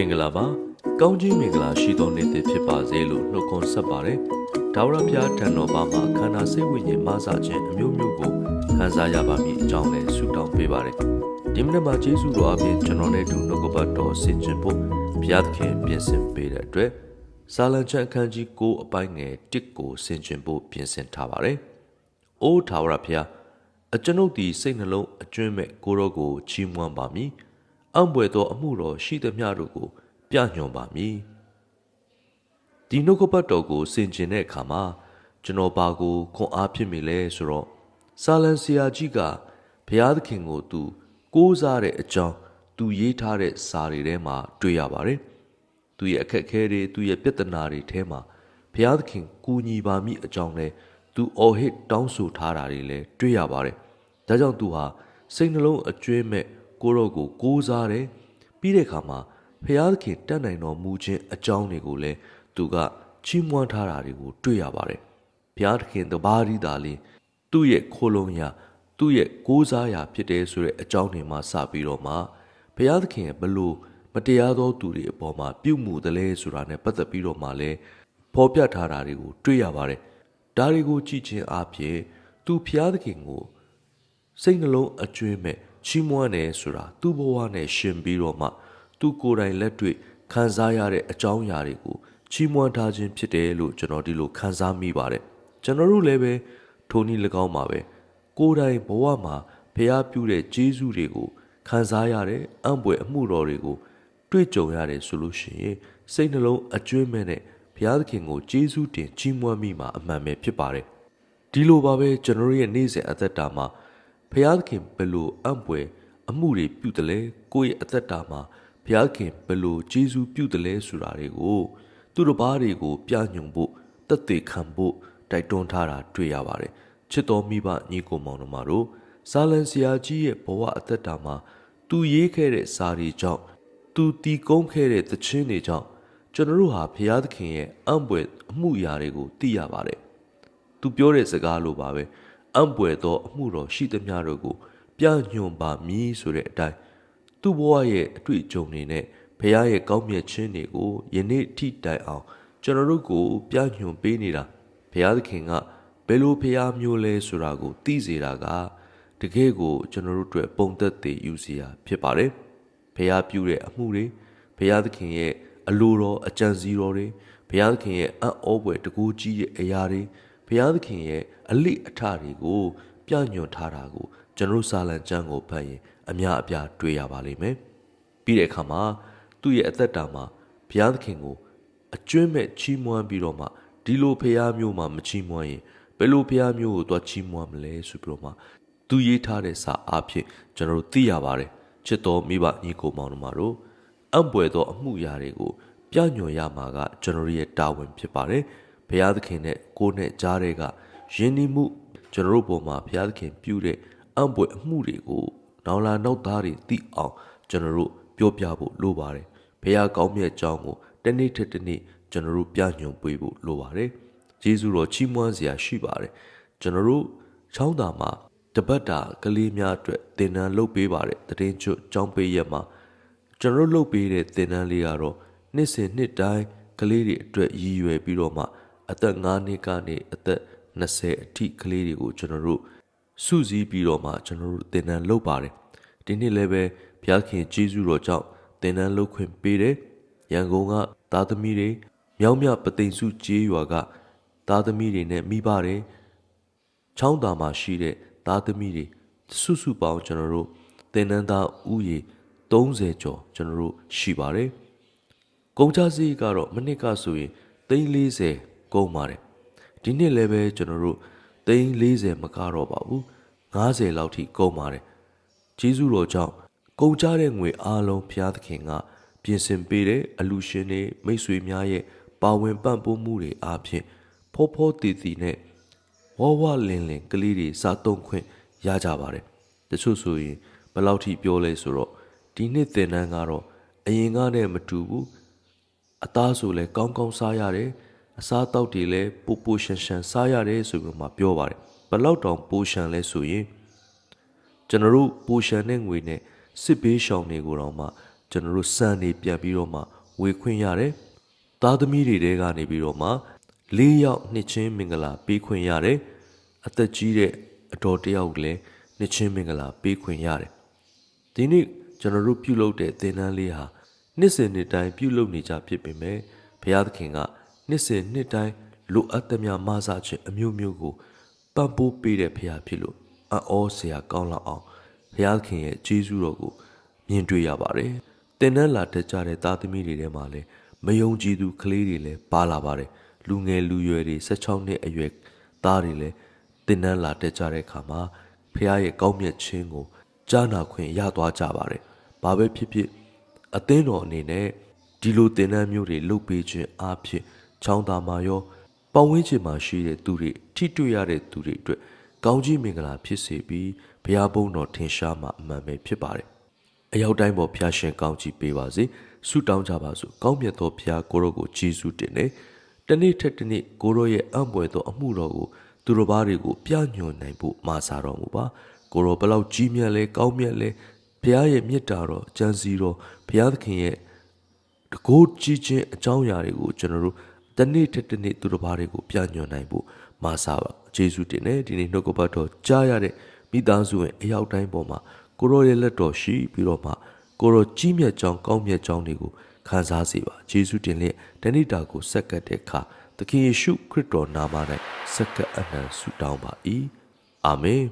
င်္ဂလာပါကောင်းကြီးမင်္ဂလာရှိသောနေ့တစ်ဖြစ်ပါစေလို့နှုတ်ခွန်းဆက်ပါတယ်ဒါဝရဖျားထံတော်ဘာမှာခန္ဓာစိတ်ဝိညာဉ်မဆခြင်းအမျိုးမျိုးကိုခံစားရပါမည်အကြောင်းလည်းဆုတောင်းပေးပါတယ်ဒီမနေ့မှာယေရှုတော်အပြင်ကျွန်တော်နဲ့အတူနှုတ်ကပတ်တော်ဆင်ခြင်ဖို့ဘုရားသခင်ပြင်ဆင်ပေးတဲ့အတွက်စာလံချန်အခန်းကြီး9အပိုင်းငယ်1ကိုဆင်ခြင်ဖို့ပြင်ဆင်ထားပါတယ်အိုးထာဝရဖျားအကျွန်ုပ်သည်စိတ်နှလုံးအကျွမ်းမဲ့ကိုရောကိုချီးမွမ်းပါမည် အံ့ဘွယ်သောအမှုတော်ရှိသမျှတို့ကိုပြညွှန်ပါမည်ဒီနှုတ်ကပတ်တော်ကိုဆင်ခြင်တဲ့အခါမှာကျွန်တော်ဘာကိုခွန်အားဖြစ်မိလဲဆိုတော့စာလံဆရာကြီးကဘုရားသခင်ကိုသူကိုးစားတဲ့အကြောင်းသူရေးထားတဲ့စာတွေထဲမှာတွေ့ရပါတယ်သူရဲ့အခက်အခဲတွေသူရဲ့ပြဿနာတွေထဲမှာဘုရားသခင်ကူညီပါမိအကြောင်းလဲသူအော်ဟစ်တောင်းဆိုထားတာတွေလည်းတွေ့ရပါတယ်ဒါကြောင့်သူဟာစိတ်နှလုံးအကျွမ်းမဲ့ ကိုရောကိုကိုးစားတယ်ပြီးတဲ့အခါမှာဖျားသခင်တတ်နိုင်တော်မူခြင်းအကြောင်းတွေကိုလည်းသူကချီးမွမ်းထားတာတွေကိုတွေ့ရပါတယ်ဖျားသခင်တပါးရီသာလေးသူ့ရဲ့ခိုးလုံးရာသူ့ရဲ့ကိုးစားရာဖြစ်တယ်ဆိုတဲ့အကြောင်းတွေမှစပြီးတော့မှဘုရားသခင်ဘလို့မတရားသောသူတွေအပေါ်မှာပြုမှုတယ်လဲဆိုတာနဲ့ပတ်သက်ပြီးတော့မှလည်းဖော်ပြထားတာတွေကိုတွေ့ရပါတယ်ဒါတွေကိုကြည့်ခြင်းအပြင်သူဘုရားသခင်ကိုစိတ်နှလုံးအကျွမ်းမဲ့ ချီးမွမ်းတယ်ဆိုတာသူ့ဘဝနဲ့ရှင်ပြီးတော့မှသူကိုယ်တိုင်လက်တွေ့ခံစားရတဲ့အကြောင်းအရာတွေကိုချီးမွမ်းထားခြင်းဖြစ်တယ်လို့ကျွန်တော်ဒီလိုခံစားမိပါတယ်ကျွန်တော်တို့လည်းပဲထိုနည်း၎င်းပါပဲကိုယ်တိုင်ဘဝမှာဖျားပြုတဲ့ဂျေဇုတွေကိုခံစားရတဲ့အံ့ဘွယ်အမှုတော်တွေကိုတွေ့ကြုံရတယ်ဆိုလို့ရှိရင်စိတ်နှလုံးအကျွမ်းမဲ့နဲ့ဘုရားသခင်ကိုကျေးဇူးတင်ချီးမွမ်းမိမှာအမှန်ပဲဖြစ်ပါတယ်ဒီလိုပါပဲကျွန်တော်ရဲ့နေ့စဉ်အသက်တာမှာ ဘုရားသခင်ဘယ်လိုအံ့ဘွယ်အမှုတွေပြုတယ်လဲကိုယ့်ရဲ့အသက်တာမှာဘုရားခင်ဘယ်လိုကျေးဇူးပြုတယ်လဲဆိုတာတွေကိုသူတို့ဘာတွေကိုပြညွန်ဖို့တက်သေးခံဖို့တိုက်တွန်းထားတာတွေ့ရပါတယ်ချစ်တော်မိဘညီကိုမောင်တို့မတို့ဇာလန်ဆရာကြီးရဲ့ဘဝအသက်တာမှာသူရေးခဲ့တဲ့စာတွေကြောင့်သူတီးကုန်းခဲ့တဲ့သချင်းတွေကြောင့်ကျွန်တော်တို့ဟာဘုရားသခင်ရဲ့အံ့ဘွယ်အမှုရာတွေကိုသိရပါတယ်သူပြောတဲ့စကားလိုပါပဲ အံ့ဘွယ်သောအမှုတော်ရှိသမျှတို့ကိုပြညွန်ပါမည်ဆိုတဲ့အတိုင်းသူ့ဘဝရဲ့အတွေ့အကြုံတွေနဲ့ဖခင်ရဲ့ကောင်းမြတ်ခြင်းတွေကိုယနေ့ထိတိုင်အောင် ကျွန်တော်တို့ကို ပြညွှန်ပေးနေတာဖခင်သခင်ကဘယ်လိုဖခင်မျိုးလဲဆိုတာကိုသိစေတာကတကယ်ကိုကျွန်တော်တို့အတွက်ပုံသက်သေယူစရာဖြစ်ပါတယ်ဖခင်ပြုတဲ့အမှုတွေဖခင်သခင်ရဲ့အလိုတော်အကြံစီတော်တွေဘုရားသခင်ရဲ့အံ့ဩဖွယ်တကူကြီးရဲ့အရာတွေ ဘုရားသခင်ရဲ့အလိအထတွေကိုပြညွှန်ထားတာကိုကျွန်တော်စာလံကျမ်းကိုဖတ်ရင်အများအပြားတွေ့ရပါလိမ့်မယ်။ပြီးတဲ့အခါမှာသူ့ရဲ့အသက်တာမှာဘုရားသခင်ကိုအကျွမ်းမဲ့ချီးမွမ်းပြီးတော့မှဒီလိုဘုရားမျိုးမှမချီးမွမ်းရင်ဘယ်လိုဘုရားမျိုးကိုသွားချီးမွမ်းမလဲဆိုပြီးတော့မှသူရေးထားတဲ့စာအဖြစ်ကျွန်တော်တို့သိရပါတယ်။ချစ်တော်မိဘညီကိုမောင်တို့မှာတို့အံ့ဘွယ်သောအမှုရာတွေကိုပြညွှန်ရမှာကကျွန်တော်ရဲ့တာဝန်ဖြစ်ပါတယ်။ ဘုရားသခင်နဲ့ကိုယ်နဲ့ကြားတဲ့ကယဉ်နီးမှုကျွန်တော်တို့ပေါ်မှာဘုရားသခင်ပြုတဲ့အံ့ဘွယ်အမှုတွေကိုနောင်လာနောက်သားတွေသိအောင်ကျွန်တော်တို့ပြောပြဖို့လိုပါတယ်။ဘုရားကောင်းမြတ်ကြောင်းကိုတနေ့ထက်တနေ့ကျွန်တော်တို့ပြညွှန်ပေးဖို့လိုပါတယ်။ယေရှုတော်ချီးမွမ်းစရာရှိပါတယ်။ကျွန်တော်တို့ချောင်းသာမှာတပတ်တာကလေးများအတွက်သင်တန်းလုပ်ပေးပါတယ်တည်င်းချွတ်ចောင်းပေးရက်မှာကျွန်တော်တို့လုပ်ပေးတဲ့သင်တန်းလေးကတော့နှစ်စဉ်နှစ်တိုင်းကလေးတွေအတွက်ရည်ရွယ်ပြီးတော့မှ အသက်9နှစ်ကနေအသက်20အထိကလေးတွေကိုကျွန်တော်တို့စုစည်းပြီးတော့မှကျွန်တော်တို့သင်တန်းလုပ်ပါတယ်ဒီနှစ်လည်းပဲဘုရားခင်ကျေးဇူးတော်ကြောင့်သင်တန်းလုပ်ခွင့်ပေးတယ်ရန်ကုန်ကသားသမီးတွေမြောင်းမြပသိမ်စုကျေးရွာကသားသမီးတွေနဲ့မိဘတွေချောင်းသာမှာရှိတဲ့သားသမီးတွေစုစုပေါင်းကျွန်တော်တို့သင်တန်းသားဥယေ30ကျော်ကျွန်တော်တို့ရှိပါတယ်ကုန်ကြစည်းကတော့မနစ်ကဆိုရင်340 ကုန်ပါတယ်ဒီနှစ်လည်းပဲကျွန်တော်တို့340မကတော့ပါဘူး90လောက်ထိကုန်ပါတယ်ကျေးဇူးတော်ကြောင့်ကုန်ကြတဲ့ငွေအားလုံးဘုရားသခင်ကပြင်ဆင်ပေးတဲ့အလူရှင်တွေမိတ်ဆွေများရဲ့ပါဝင်ပံ့ပိုးမှုတွေအားဖြင့်ဖောဖောတည်တည်နဲ့ဝဝလင်လင်ကလေးတွေစားသုံးခွင့်ရကြပါတယ်တချို့ဆိုရင်ဘယ်လောက်ထိပြောလဲဆိုတော့ဒီနှစ်သင်တန်းကတော့အရင်ကနဲ့မတူဘူးအသားဆိုလဲကောင်းကောင်းစားရတယ် အစားတောက်တွေလည်းပူပူရှန်ရှန်စားရတယ်ဆိုပြီးမှပြောပါတယ်ဘလောက်တောင်ပူရှန်လဲဆိုရင်ကျွန်တော်တို့ပူရှန်တဲ့ငွေနဲ့စစ်ဘေးရှောင်တွေကိုတော့မှကျွန်ကျွန်တော်တို့စံနေပြန်ပြီးတော့မှဝေခွင့်ရတယ်။သားသမီးတွေတဲကနေပြီးတော့မှ၄ယောက်နှစ်ချင်းမင်္ဂလာပေးခွင့်ရတယ်။အသက်ကြီးတဲ့အတော်တယောက်လည်းနှစ်ချင်းမင်္ဂလာပေးခွင့်ရတယ်။ဒီနေ့ကျွန်တော်တို့ပြုလုပ်တဲ့သင်တန်းလေးဟာနှစ်စဉ်နှစ်တိုင်းပြုလုပ်နေကြဖြစ်ပေမဲ့ဘုရားသခင်က နှစ်စဉ်နှစ်တိုင်းလိုအပ်သမျှမဆခြင်းအမျိုးမျိုးကိုပံ့ပိုးပေးတဲ့ဘုရားဖြစ်လို့အံ့ဩစရာကောင်းလောက်အောင်ဘုရားသခင်ရဲ့ကျေးဇူးတော်ကိုမြင်တွေ့ရပါတယ်။သင်တန်းလာတက်ကြတဲ့သားသမီးတွေထဲမှာလည်းမယုံကြည်သူကလေးတွေလည်းပါလာပါတယ်။လူငယ်လူရွယ်တွေ16နှစ်အရွယ်သားတွေလည်းသင်တန်းလာတက်ကြတဲ့အခါမှာဖះရဲ့ကောင်းမြတ်ခြင်းကိုကြားနာခွင့်ရသွားကြပါတယ်။ဘာပဲဖြစ်ဖြစ်အသင်းတော်အနေနဲ့ဒီလိုသင်တန်းမျိုးတွေလုပ်ပေးခြင်းအားဖြင့် ချောင်းသာမှာရောပတ်ဝန်းကျင်မှာရှိတဲ့သူတွေထိတွေ့ရတဲ့သူတွေအတွက်ကောင်းကြီးမင်္ဂလာဖြစ်စေပြီးဘုရားဘုန်းတော်ထင်ရှားမှအမှန်ပဲဖြစ်ပါတယ်။အရောက်တိုင်းပေါ်ဖះရှင်ကောင်းကြီးပေးပါစေ။ဆုတောင်းကြပါစို့။ကောင်းမြတ်သောဖះကိုရောကိုကျေးဇူးတင်တယ်။တနေ့ထက်တနေ့ကိုရောရဲ့အံ့ဖွယ်သောအမှုတော်ကိုသူတော်ဘာတွေကိုပြညွှန်နိုင်ဖို့မာစာတော်မူပါ။ကိုရောဘလောက်ကြီးမြတ်လဲကောင်းမြတ်လဲဘုရားရဲ့မြတ်တာတော်ကြံစီတော်ဘုရားသခင်ရဲ့တကိုးကြီးချင်းအကြောင်းအရာတွေကိုကျွန်တော်တို့ တနေ့တစ်တနေ့သူတစ်ပါးတွေကိုပြညွှန်နိုင်ဖို့မာစာပါဂျေစုတင်တယ်ဒီနေ့နှုတ်ကပတ်တော်ကြားရတဲ့မိသားစုရဲ့အရောက်တိုင်းပေါ်မှာကိုရောရဲ့လက်တော်ရှိပြီးတော့မှကိုရောကြီးမြတ်ကြောင်းကောင်းမြတ်ကြောင်းတွေကိုခံစားစေပါဂျေစုတင်လျက်တဏိတာကိုဆက်ကပ်တဲ့အခါသခင်ယေရှုခရစ်တော်နာမ၌ဆက်ကပ်အနံဆုတောင်းပါ၏အာမင်